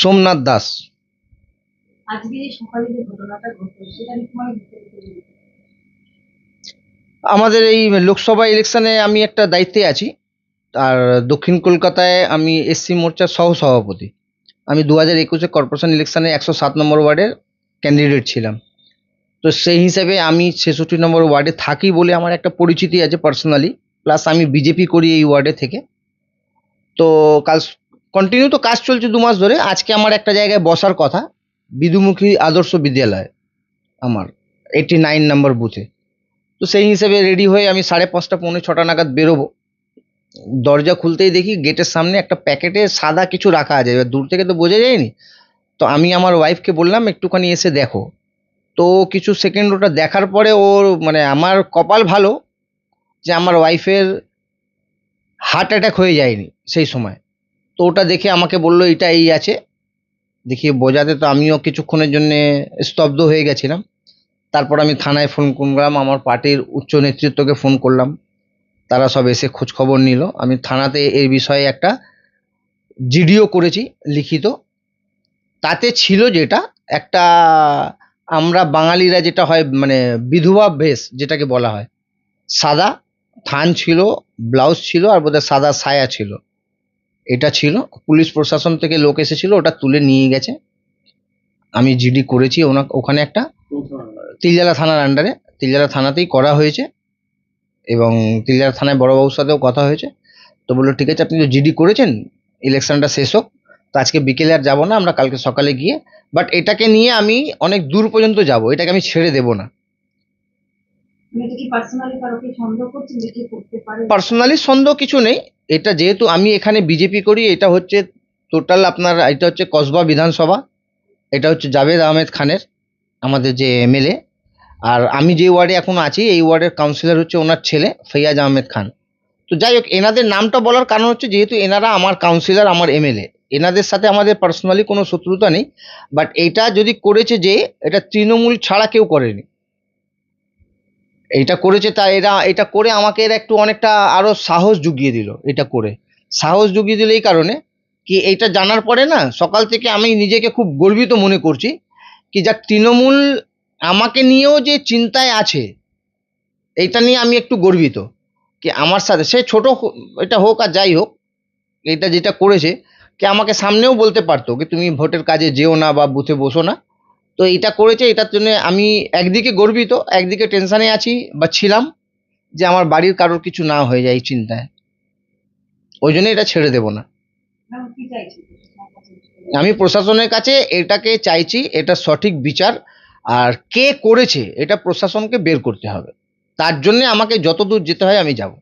সোমনাথ দাস। আমাদের এই লোকসভা ইলেকশনে আমি একটা দায়িত্বে আছি। আর দক্ষিণ কলকাতায় আমি এসসি মোর্চার সহ সভাপতি আমি দু হাজার একুশে কর্পোরেশন ইলেকশনে একশো সাত নম্বর ওয়ার্ডের ক্যান্ডিডেট ছিলাম। তো সেই হিসাবে আমি ছেষট্টি নম্বর ওয়ার্ডে থাকি বলে আমার একটা পরিচিতি আছে পার্সোনালি। প্লাস আমি বিজেপি করি এই ওয়ার্ডে থেকে। তো কাল কন্টিনিউ তো কাজ চলছে দু মাস ধরে। আজকে আমার একটা জায়গায় বসার কথা, বিদুমুখী আদর্শ বিদ্যালয়, আমার এইটি নাইন নম্বর বুথে তো সেই হিসেবে রেডি হয়ে আমি সাড়ে পাঁচটা, পৌনে ছটা নাগাদ বেরোবো। দরজা খুলতেই দেখি গেটের সামনে একটা প্যাকেটে সাদা কিছু রাখা আছে। এবার দূর থেকে তো বোঝা যায়নি। তো আমি আমার ওয়াইফকে বললাম, একটুখানি এসে দেখো। তো কিছু সেকেন্ড ওটা দেখার পরে ওর মানে আমার কপাল ভালো যে আমার ওয়াইফের হার্ট অ্যাটাক হয়ে যায়নি সেই সময়। তো ওটা দেখে আমাকে বলল, এটা এই আছে। দেখিয়ে বোঝাতে তো আমিও কিছুক্ষণের জন্য স্তব্ধ হয়ে গেছিলাম। তারপর আমি থানায় ফোন করলাম, আমার পার্টির উচ্চ নেতৃত্বকে ফোন করলাম। তারা সব এসে খোঁজ খবর নিল। আমি থানাতে এর বিষয়ে একটা জিডিও করেছি, লিখিত। তাতে ছিল যেটা, একটা আমরা বাঙালিরা যেটা হয় মানে বিধবা বেশ যেটাকে বলা হয়, সাদা থান ছিল, ব্লাউজ ছিল, আর বোধহয় সাদা সায়া ছিল। এটা ছিল, পুলিশ প্রশাসন থেকে লোক এসেছিল, ওটা তুলে নিয়ে গেছে। আমি জিডি করেছি, ওনা, ওখানে একটা তিলজালা থানার আন্ডারে তিলজালা থানাতেই করা হয়েছে এবং তিলজালা থানায় বড়বাবুর সাথেও কথা হয়েছে। তো বলল, ঠিক আছে, আপনি তো জিডি করেছেন ইলেকশনটা শেষ হোক। তো আজকে বিকেলে আর যাব না, আমরা কালকে সকালে গিয়ে। বাট এটাকে নিয়ে আমি অনেক দূর পর্যন্ত যাব, এটাকে আমি ছেড়ে দেবো না। পার্সোনালি সন্দেহ কিছু নেই। এটা যেহেতু আমি এখানে বিজেপি করি, এটা হচ্ছে টোটাল আপনার, এটা হচ্ছে কসবা বিধানসভা। এটা হচ্ছে জাভেদ আহমেদ খানের, আমাদের যে এমএলএ আর আমি যে ওয়ার্ডে এখন আছি, এই ওয়ার্ডের কাউন্সিলর হচ্ছে ওনার ছেলে, ফৈয়াজ আহমেদ খান। তো যাই হোক, এনাদের নামটা বলার কারণ হচ্ছে যেহেতু এনারা আমার কাউন্সিলর আমার এমএলএ এনাদের সাথে আমাদের পার্সোনালি কোনো শত্রুতা নেই। বাট এটা যদি করেছে যে, এটা তৃণমূল ছাড়া কেউ করেনি। এইটা করেছে তা এরা, এটা করে আমাকে এরা একটু অনেকটা আরও সাহস জুগিয়ে দিল এটা করে। সাহস জুগিয়ে দিল এই কারণে কি এটা জানার পরে না সকাল থেকে আমি নিজেকে খুব গর্বিত মনে করছি কি যাক তৃণমূল আমাকে নিয়েও যে চিন্তায় আছে এইটা নিয়ে আমি একটু গর্বিত। কি আমার সাথে, সে ছোট এটা হোক আর যাই হোক, এটা যেটা করেছে, কি আমাকে সামনেও বলতে পারতো, কি তুমি ভোটের কাজে যেও না বা বুথে বসো না। তো এটা করেছে এটার জন্য আমি একদিকে গর্বিত একদিকে টেনশানে আছি বা ছিলাম যে আমার বাড়ির কারোর কিছু না হয়ে যায় এই চিন্তায়। ওই জন্য এটা ছেড়ে দেবো না। আমি প্রশাসনের কাছে এটাকে চাইছি এটা সঠিক বিচার আর কে করেছে এটা প্রশাসনকে বের করতে হবে। তার জন্য আমাকে যতদূর যেতে হয় আমি যাব।